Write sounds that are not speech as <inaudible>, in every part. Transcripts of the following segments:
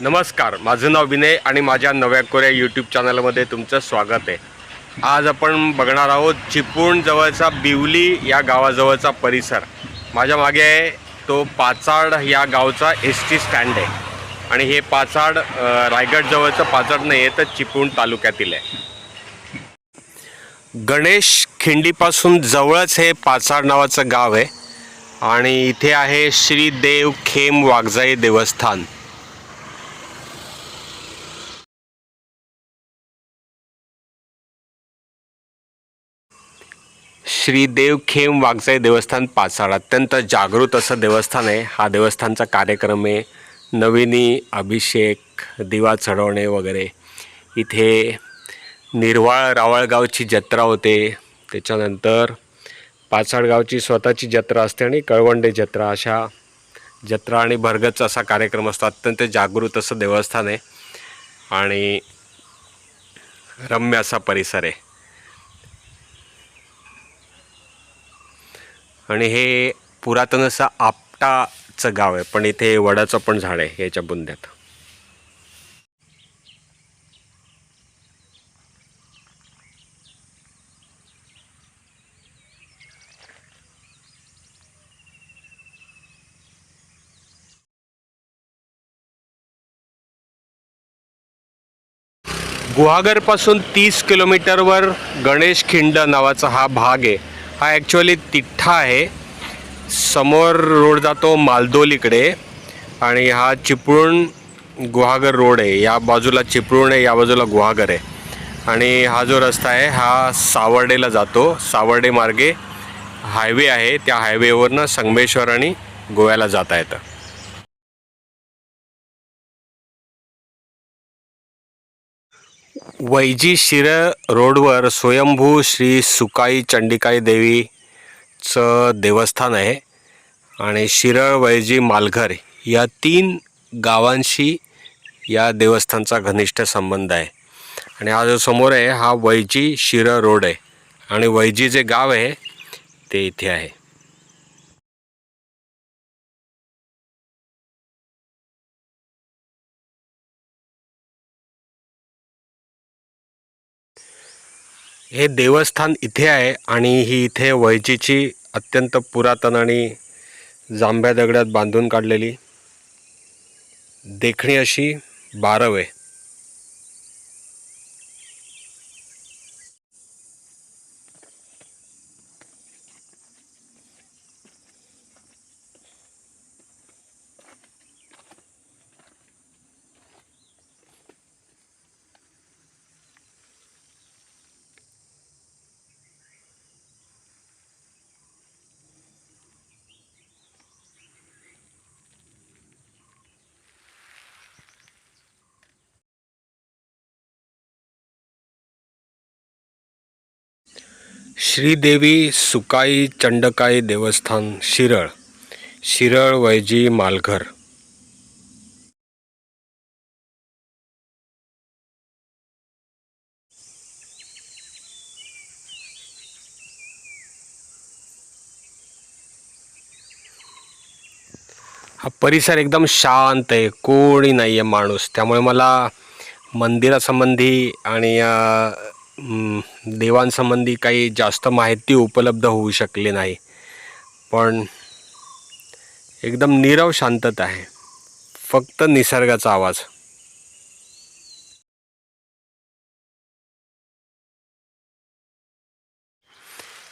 नमस्कार माझं नाव विनय आणि माझ्या नव्या कोऱ्या यूट्यूब चॅनलमध्ये तुमचं स्वागत आहे. आज आपण बघणार आहोत चिपळूण जवळचा बिवली या गावाजवळचा परिसर. माझ्या मागे आहे तो पाचाड या गावचा एस टी स्टँड आहे. आणि हे पाचाड रायगडजवळचं पाचाड नाही आहे तर चिपळूण तालुक्यातील आहे. गणेश खिंडीपासून जवळच हे पाचाड नावाचं गाव आहे. आणि इथे आहे श्री देव खेम वाघजाई देवस्थान. श्री खेम वाघजाई देवस्थान पाचाड अत्यंत जागृत असं देवस्थान आहे. हा देवस्थानचा कार्यक्रम आहे. नवीनी अभिषेक दिवा चढवणे वगैरे. इथे निर्वाळ रावळगावची जत्रा होते. त्याच्यानंतर पाचाडगावची स्वतःची जत्रा असते आणि कळवंडे जत्रा अशा जत्रा आणि भरगच असा कार्यक्रम असतो. अत्यंत जागृत असं देवस्थान आहे. आणि रम्य असा परिसर आहे. आणि हे पुरातन असं आपटाचं गाव आहे पण इथे वडाचं पण झाड आहे याच्या बुंद्यात. गुहागरपासून तीस किलोमीटरवर गणेश खिंड नावाचा हा भाग आहे. हा ॲक्च्युअली तिठ्ठा आहे. समोर रोड जातो मालदोलीकडे आणि हा चिपळूण गुहागर रोड आहे. या बाजूला चिपळूण आहे या बाजूला गुहागर आहे. आणि हा जो रस्ता आहे हा सावर्डेला जातो. सावर्डे मार्गे हायवे आहे. त्या हायवेवरनं संगमेश्वर आणि गोव्याला जाता येतं. वैजी शिर रोडवर स्वयंभू श्री सुकाई चंडिकाई देवीचं देवस्थान आहे आणि शिरळ वैजी मालघर या तीन गावांशी या देवस्थानचा घनिष्ठ संबंध आहे. आणि हा जो समोर आहे हा वैजी शिरळ रोड आहे. आणि वैजी जे गाव आहे ते इथे आहे. हे देवस्थान इथे आहे आणि ही इथे वैजीची अत्यंत पुरातन आणि जांभ्या दगडात बांधून काढलेली. देखणी अशी बारव. आहे श्रीदेवी सुकाई चंडकाई देवस्थान शिरळ. शिरळ वैजी मालघर. हा परिसर एकदम शांत आहे. कोणी नाही आहे माणूस. त्यामुळे मला मंदिरासंबंधी आणि देवांसंबंधी काही जास्त माहिती उपलब्ध होऊ शकली नाही. पण एकदम नीरव शांतता आहे. फक्त निसर्गाचा आवाज.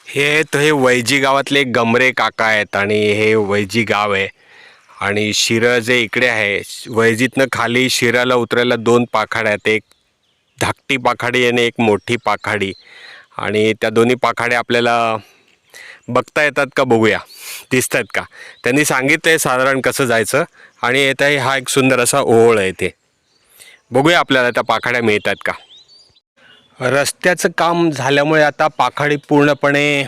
हे आहेत हे वैजी गावातले गमरे काका आहेत आणि हे वैजी गाव आहे. आणि शिरळ जे इकडे आहे वैजीतनं खाली शिराला उतरायला दोन पाखाड्या आहेत. एक धाकटी पाखाडी आणि एक मोठी पाखाडी. आणि त्या दोन्ही पाखाड्या आपल्याला बघता येतात का बघूया. दिसत आहेत का? त्यांनी सांगितलं आहे साधारण कसं जायचं आणि येत आहे हा एक सुंदर असा ओहोळ आहे ते बघूया आपल्याला त्या पाखाड्या मिळतात का? रस्त्याचं काम झाल्यामुळे आता पाखाडी पूर्णपणे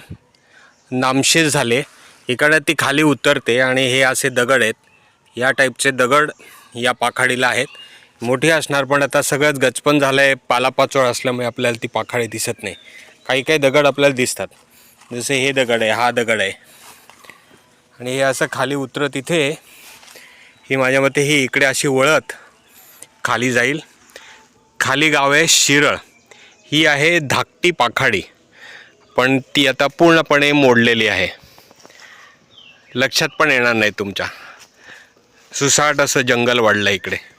नामशेष झाले. इकडे ती खाली उतरते आणि हे असे दगड आहेत. या टाईपचे दगड या पाखाडीला आहेत. मोठी असणार पण आता सगळंच गचपण झालं आहे पालापाचोळ असल्यामुळे आपल्याला ती पाखाडी दिसत नाही. काही काही दगड आपल्याला दिसतात. जसे हे दगड आहे हा दगड आहे. आणि हे असं खाली उतरत इथे. ही माझ्या मते ही इकडे अशी वळत खाली जाईल. खाली गाव आहे शिरळ. ही आहे धाकटी पाखाडी. पण ती आता पूर्णपणे मोडलेली आहे. लक्षात पण येणार नाही तुमच्या. सुसाट असं जंगल वाढलं इकडे.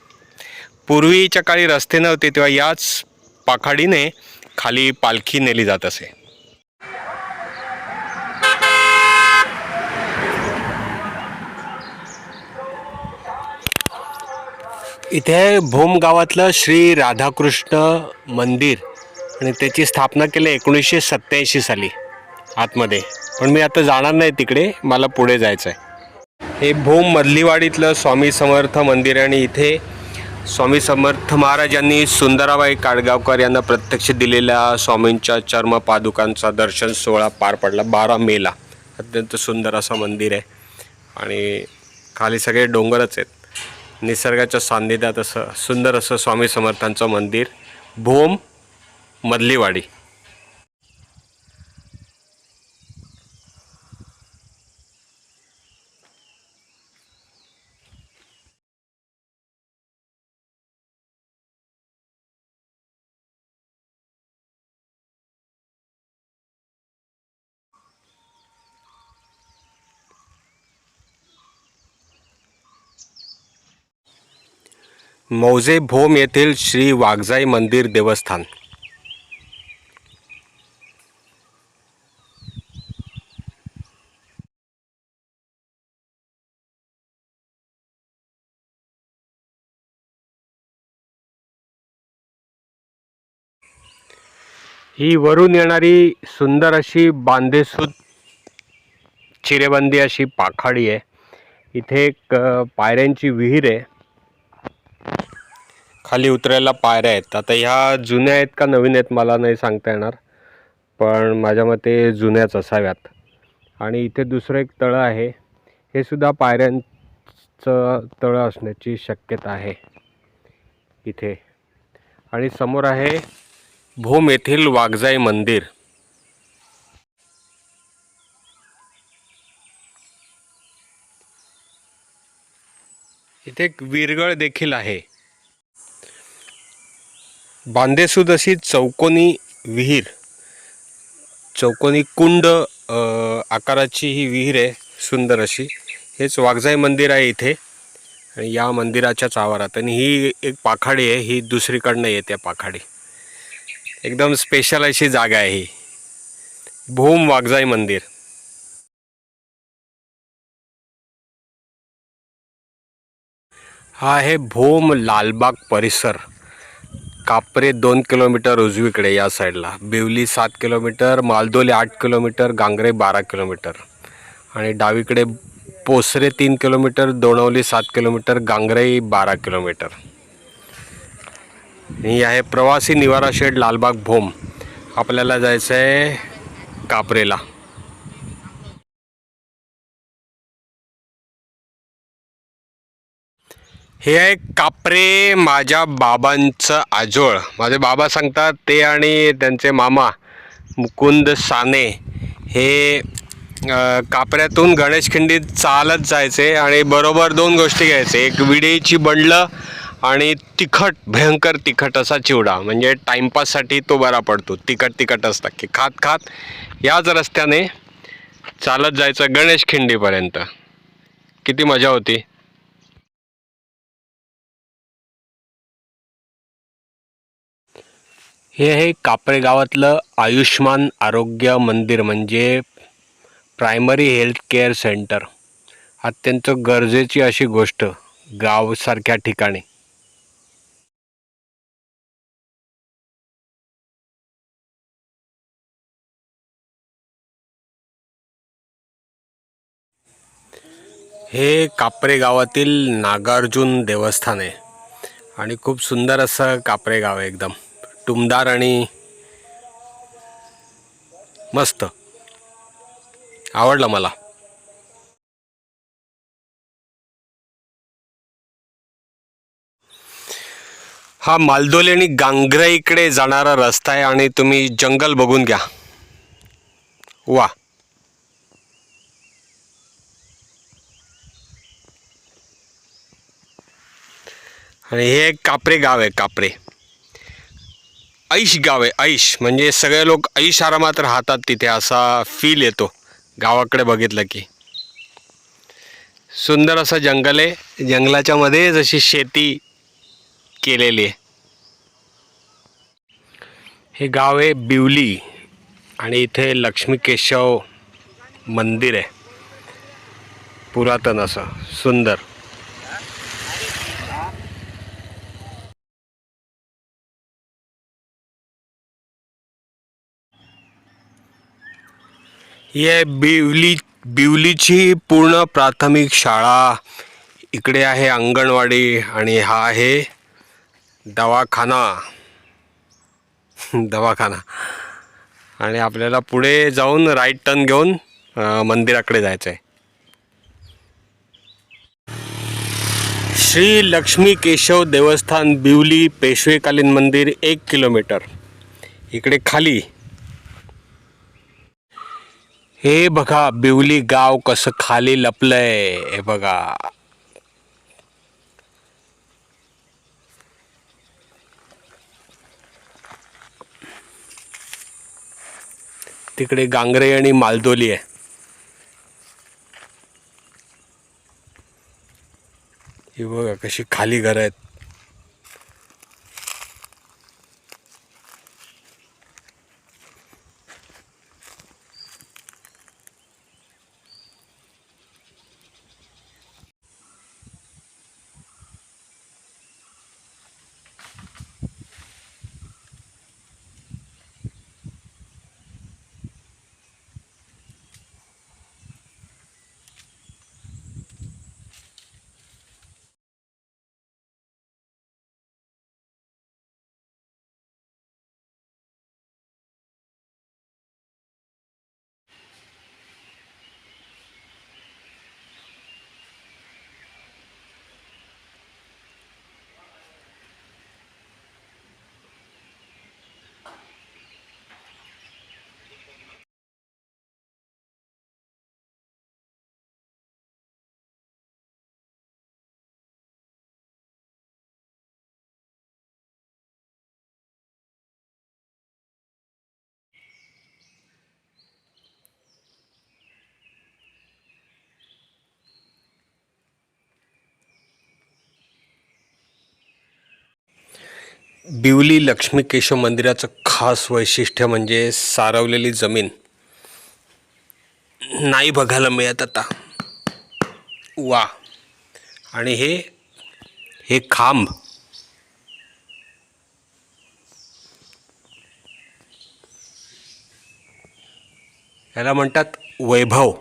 पूर्वीच्या काळी रस्ते नव्हते तेव्हा याच पाखाडीने खाली पालखी नेली जात असे. इथे भूम गावातलं श्री राधाकृष्ण मंदिर आणि त्याची स्थापना केली एकोणीसशे सत्त्याऐंशी साली आतमध्ये. पण मी आता जाणार नाही तिकडे मला पुढे जायचं आहे हे भूम मधलीवाडीतलं स्वामी समर्थ मंदिर आणि इथे स्वामी समर्थ महाराजांनी सुंदराबाई काळगावकर यांना प्रत्यक्ष दिलेल्या स्वामींच्या चर्म पादुकांचा दर्शन सोहळा पार पडला बारा मेला. अत्यंत सुंदर असं मंदिर आहे. आणि खाली सगळे डोंगरच आहेत. निसर्गाच्या सान्निध्यात असं सुंदर असं स्वामी समर्थांचं मंदिर. भोम मधलीवाडी. मौजे भोम येथील श्री वाघजाई मंदिर देवस्थान. ही वरून येणारी सुंदर अशी बांधेसूद चिरेबंदी अशी पाखाडी आहे. इथे एक पायऱ्यांची विहीर आहे. खाली उतरायला पायऱ्या आहेत. आता ह्या जुन्या आहेत का नवीन आहेत मला नाही सांगता येणार. पण माझ्या मते जुन्याच असाव्यात. आणि इथे दुसरं एक तळं आहे. हे सुद्धा पायऱ्यांचं तळं असण्याची शक्यता आहे. इथे. आणि समोर आहे भूम येथील वाघजाई मंदिर. इथे एक विरगळ देखील आहे. बांधेसूद अशी चौकोनी विहीर. चौकोनी कुंड आकाराची ही विहीर आहे सुंदर अशी. हेच वाघजाई मंदिर आहे इथे. आणि या मंदिराच्याच आवारात. आणि ही एक पाखाडी आहे ही दुसरीकडनं येते पाखाडी. एकदम स्पेशल अशी जागा आहे ही. भूम वाघजाई मंदिर. हा आहे भोम लालबाग परिसर. कापरे दोन किलोमीटर उजवीकडे या साईडला. बिवली सात किलोमीटर मालदोली आठ किलोमीटर गांगरे बारा किलोमीटर. आणि डावीकडे पोसरे तीन किलोमीटर दोणवली सात किलोमीटर गांगरे बारा किलोमीटर. ही आहे प्रवासी निवारा शेड लालबाग भोम. आपल्याला जायचं आहे कापरेला. हे आहे कापरे माझ्या बाबांचं आजोळ. माझे बाबा सांगतात ते आणि त्यांचे मामा मुकुंद साने हे कापऱ्यातून गणेशखिंडीत चालत जायचे आणि बरोबर दोन गोष्टी घ्यायचे. एक विडेची बंडलं आणि तिखट भयंकर तिखट असा चिवडा. म्हणजे टाईमपाससाठी तो बरा पडतो. तिखट तिखट असता. की खात खात याच रस्त्याने चालत जायचं गणेशखिंडीपर्यंत किती मजा होती. हे आहे कापरे गावातलं आयुष्मान आरोग्य मंदिर म्हणजे प्रायमरी हेल्थ केअर सेंटर अत्यंत गरजेची अशी गोष्ट गावसारख्या ठिकाणी. हे कापरे गावातील नागार्जुन देवस्थान आहे. आणि खूप सुंदर असं कापरे गाव आहे एकदम. टुमदार आणि मस्त. आवडलं मला. हा मालदोली आणि गांगरा इकडे जाणारा रस्ता आहे आणि तुम्ही जंगल बघून घ्या. वा. आणि हे एक कापरे गाव आहे कापरे. ऐश गाव आहे ऐश. म्हणजे सगळे लोक ऐश आरामात राहतात तिथे असा फील येतो. गावाकडे बघितलं की. सुंदर असं जंगल आहे. जंगलाच्या मध्ये जशी शेती केलेली आहे. हे गाव आहे बिवली आणि इथे लक्ष्मी केशव मंदिर आहे. पुरातन असं सुंदर. हे बिवली बिवलीची पूर्ण प्राथमिक शाळा इकडे आहे अंगणवाडी आणि हा आहे दवाखाना. <laughs> दवाखाना. आणि आपल्याला पुढे जाऊन राईट टर्न घेऊन मंदिराकडे जायचं आहे श्री लक्ष्मी केशव देवस्थान बिवली पेशवेकालीन मंदिर एक किलोमीटर. इकडे खाली हे बघा बिवली गाव कसं खाली लपलंय. हे बघा. तिकडे गांगरे आणि मालदोली आहे. ही बघा कशी खाली घरं आहेत. बिवली लक्ष्मी केशव मंदिराचं खास वैशिष्ट्य म्हणजे सारवलेली जमीन. नाही बघायला मिळत आता. वा. आणि हे हे खांब. याला म्हणतात वैभव.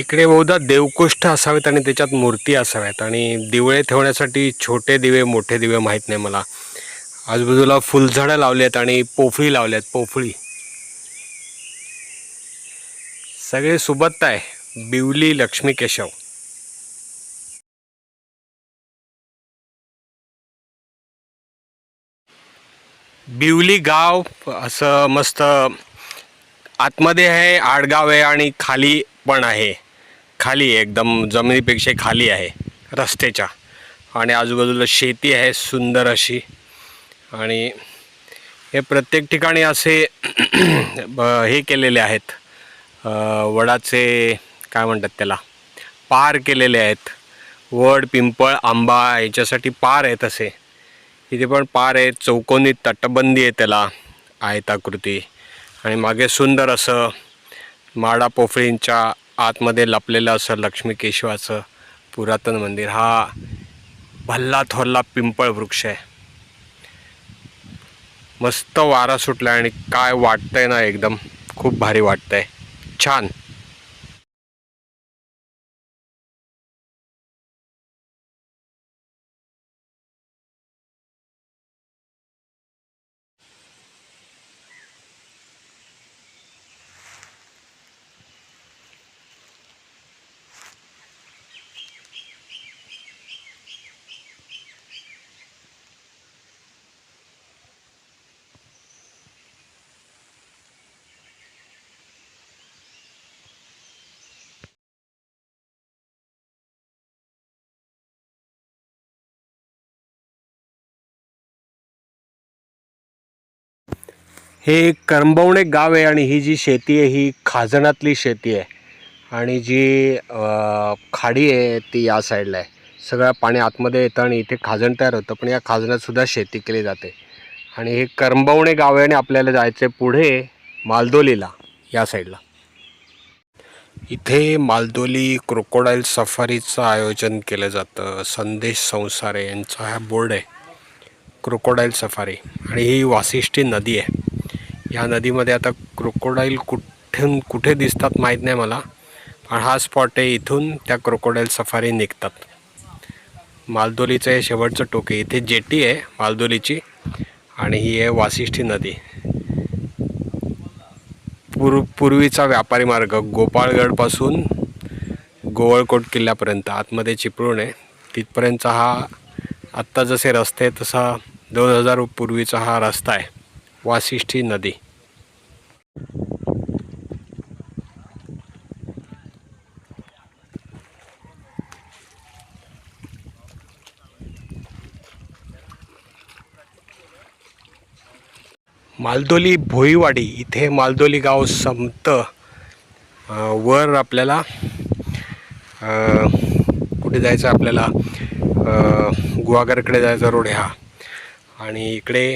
इकडे बहुधा देवकोष्ठ असावेत आणि त्याच्यात मूर्ती असाव्यात. आणि दिवळे ठेवण्यासाठी छोटे दिवे मोठे दिवे माहीत नाही मला. आजूबाजूला फुलझाडं लावली आहेत आणि पोफळी लावल्यात पोफळी. सगळे सुबत्त आहे. बिवली लक्ष्मी केशव बिवली गाव असं मस्त आतमध्ये आहे आडगाव आहे आणि खाली पण आहे. खाली आहे, एकदम जमिनीपेक्षा खाली आहे रस्त्याच्या. आणि आजूबाजूला शेती आहे सुंदर अशी. आणि हे प्रत्येक ठिकाणी असे <clears throat> ब- हे केलेले आहेत. वडाचे काय म्हणतात त्याला पार केलेले आहेत. वड पिंपळ आंबा याच्यासाठी पार आहेत असे. इथे पण पार आहे चौकोनी तटबंदी आहे त्याला आयताकृती. आणि मागे सुंदर असं माडा पोफळींच्या आतमध्ये लपलेलं असं लक्ष्मी केशवाचं पुरातन मंदिर. हा भल्ला थोरला पिंपळ वृक्ष आहे. मस्त वारा सुटला आणि काय वाटतंय ना एकदम. खूप भारी वाटतंय. छान. हे करंबवणे गाव आहे आणि ही जी शेती आहे ही खाजणातली शेती आहे. आणि जी खाडी आहे ती या साईडला आहे. सगळं पाणी आतमध्ये येतं आणि इथे खाजण तयार होतं पण या खाजणातसुद्धा शेती केली जाते. आणि हे करंबवणे गाव आहे आणि आपल्याला जायचं आहे पुढे मालदोलीला या साईडला. इथे मालदोली क्रोकोडाईल सफारीचं आयोजन केलं जातं. संदेश संसारे यांचा हा बोर्ड आहे. Crocodile safari. आणि ही वासिष्ठी नदी आहे. ह्या नदीमध्ये आता क्रोकोडाईल कुठून कुठे दिसतात माहीत नाही मला. पण हा स्पॉट आहे इथून त्या क्रोकोडाईल सफारी निघतात. मालदोलीचं हे शेवटचं टोके इथे जेटी आहे मालदोलीची आणि ही आहे वासिष्ठी नदी. पूर्व पूर्वीचा व्यापारी मार्ग गोपाळगडपासून गोवळकोट किल्ल्यापर्यंत. आतमध्ये चिपळूण आहे. तिथपर्यंतचा हा आत्ता जसे रस्ते तसा दोन हजार पूर्वीचा हा रस्ता आहे. वासिष्ठी नदी. मालदोली भोईवाडी इथे मालदोली गाव संपतं वर आपल्याला कुठे जायचं आपल्याला गुवागरकडे गुहागरकडे जायचा रोड हा. आणि इकडे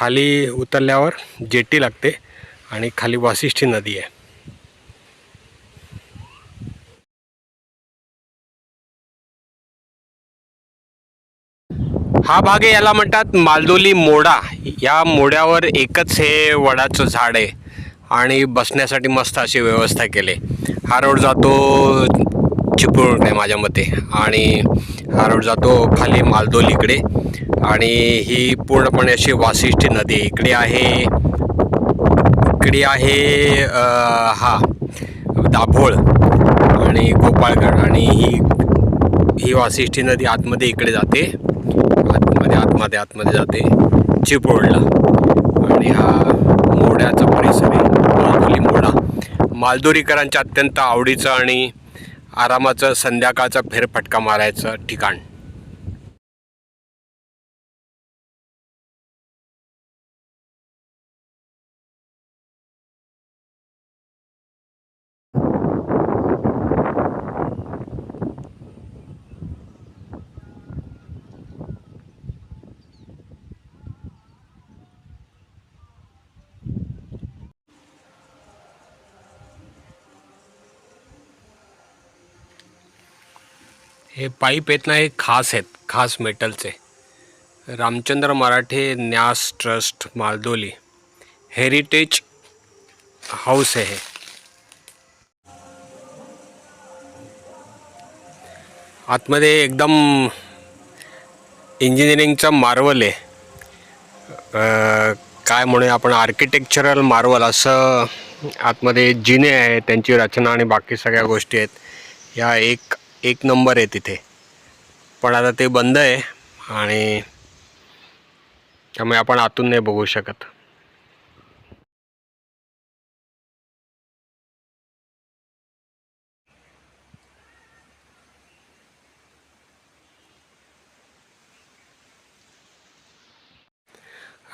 खाली उतरल्यावर जेटी लागते आणि खाली वासिष्ठी नदी आहे. हा भाग आहे याला म्हणतात मालदोली मोडा. या मोड्यावर एकच हे वडाचं झाड आहे आणि बसण्यासाठी मस्त अशी व्यवस्था केली. हा रोड जातो चिपळूण आहे माझ्या मते आणि हा रोड जातो खाली मालदोलीकडे. आणि ही पूर्णपणे अशी वासिष्ठी नदी इकडे आहे इकडे आहे हा दाभोळ आणि गोपाळगड. आणि ही ही वासिष्ठी नदी आतमध्ये इकडे जाते. आतमध्ये आतमध्ये आतमध्ये जाते. चिपळूणला. आणि हा मोड्याचा परिसर आहे. मालदोली मोडा मालदोरीकरांच्या अत्यंत आवडीचं आणि आरामाचं संध्याकाळचा फेरफटका मारायचं ठिकाण. हे पाईप आहेत ना हे खास आहेत खास मेटलचे. रामचंद्र मराठे न्यास ट्रस्ट मालदोली. हेरिटेज हाऊस आहे हे. आतमध्ये एकदम इंजिनिअरिंगचा मार्वल आहे. काय म्हणूया आपण आर्किटेक्चरल मार्वल असं आतमध्ये जिने आहे त्यांची रचना आणि बाकी सगळ्या गोष्टी आहेत. या एक एक नंबर आहे तिथे. पण आता ते बंद आहे आणि त्यामुळे आपण आतून नाही बघू शकत.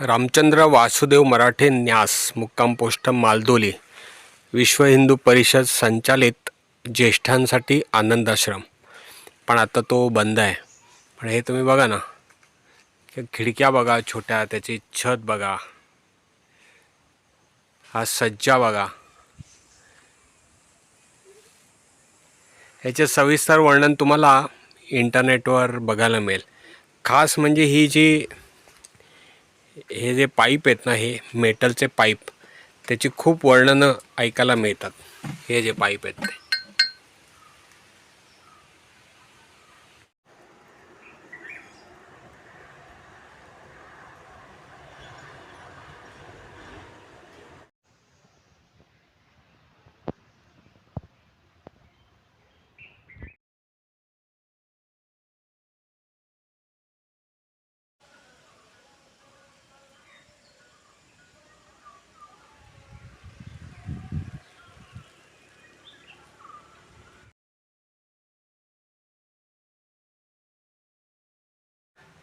रामचंद्र वासुदेव मराठे न्यास मुक्काम पोस्ट मालदोली. विश्व हिंदू परिषद संचालित ज्येष्ठांसाठी आनंदाश्रम. पण आता तो बंद आहे. पण हे तुम्ही बघा ना. त्या खिडक्या बघा छोट्या त्याची छत बघा. हा सज्जा बघा. याचे सविस्तर वर्णन तुम्हाला इंटरनेटवर बघायला मिळेल. खास म्हणजे ही जी हे जे पाईप आहेत ना हे मेटलचे पाईप त्याची खूप वर्णनं ऐकायला मिळतात. हे जे पाईप आहेत ते.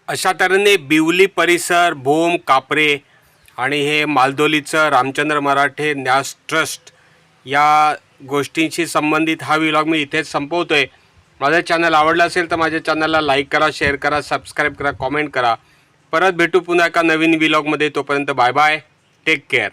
अशा तऱ्हेने बिवली परिसर भोम कापरे आणि हे मालदोलीचं रामचंद्र मराठे न्यास ट्रस्ट या गोष्टींशी संबंधित हा विलॉग मी इथेच संपवतो आहे माझं चॅनल आवडलं असेल तर माझ्या चॅनलला लाईक करा शेअर करा सबस्क्राईब करा कॉमेंट करा. परत भेटू पुन्हा एका नवीन विलॉगमध्ये तोपर्यंत बाय बाय टेक केअर